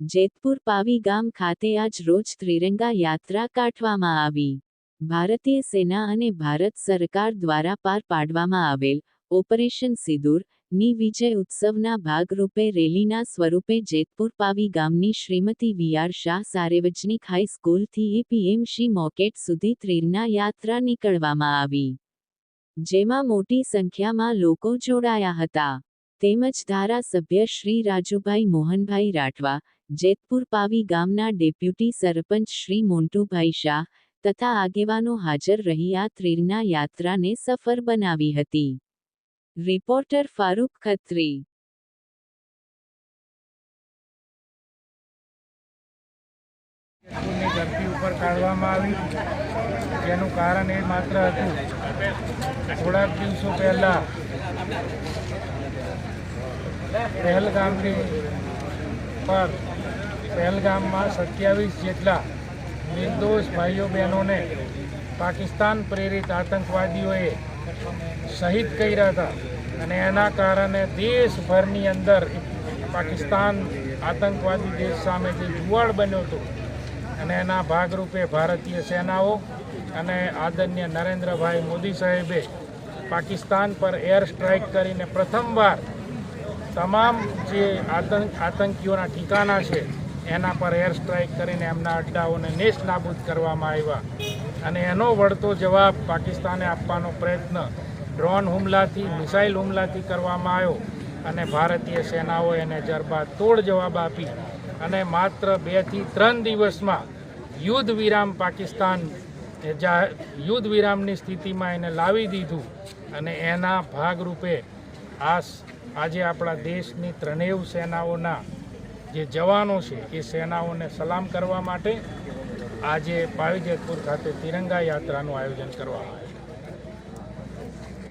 જેતપુર પાવી ગામ ખાતે આજ રોજ ત્રિરંગા યાત્રા કાઢવામાં આવી. ભારતીય સેના અને ભારત સરકાર દ્વારા પાર પાડવામાં આવેલ ઓપરેશન સિંદૂરની વિજય ઉત્સવના ભાગરૂપે રેલીના સ્વરૂપે જેતપુર પાવી ગામની શ્રીમતી વીઆર શાહ સાર્વજનિક હાઈસ્કૂલથી એપીએમસી મોકેટ સુધી ત્રિરના યાત્રા નીકળવામાં આવી. જેમાં મોટી સંખ્યામાં લોકો જોડાયા હતા. તેમજ ધારાસભ્ય શ્રી રાજુભાઈ મોહનભાઈ રાઠવા જેતપુર પાવી ગામના ડેપ્યુટી સરપંચ શ્રી મોન્ટુભાઈ શાહ તથા આગેવાનો હાજર રહી આ ત્રિરંગા યાત્રાને સફળ બનાવી હતી. રિપોર્ટર ફારૂક ખત્રી. ધરતી ઉપર કાઢવામાં આવી. જેનું કારણ એ માત્ર હતું થોડાક દિવસો પહેલાં પહેલગામની પર પહેલગામમાં સત્યાવીસ જેટલા નિર્દોષ ભાઈઓ બહેનોને પાકિસ્તાન પ્રેરિત આતંકવાદીઓએ શહીદ કર્યા હતા અને એના કારણે દેશભરની અંદર પાકિસ્તાન આતંકવાદી દેશ સામે જે જુવાળ બન્યો હતો અને એના ભાગરૂપે ભારતીય સેનાઓ અને આદરણીય નરેન્દ્રભાઈ મોદી સાહેબે પાકિસ્તાન પર એર સ્ટ્રાઇક કરીને પ્રથમવાર તમામ જે આતંક આતંકીઓના ઠિકાના છે એના પર એર સ્ટ્રાઇક કરીને એમના અડ્ડાઓને નેસ્ટ નાબૂદ કરવામાં આવ્યા. અને એનો વળતો જવાબ પાકિસ્તાને આપવાનો પ્રયત્ન ડ્રોન હુમલાથી, મિસાઇલ હુમલાથી કરવામાં આવ્યો અને ભારતીય સેનાઓ એને જરબા તોડ જવાબ આપી અને માત્ર બેથી ત્રણ દિવસમાં યુદ્ધ વિરામ પાકિસ્તાન યુદ્ધ વિરામની સ્થિતિમાં એને લાવી દીધું અને એના ભાગરૂપે આ આજે આપણા દેશની ત્રણેય સેનાઓના જે જવાનો છે એ સેનાઓને સલામ કરવા માટે આજે પાવીજેતપુર ખાતે તિરંગા યાત્રાનું આયોજન કરવામાં આવ્યું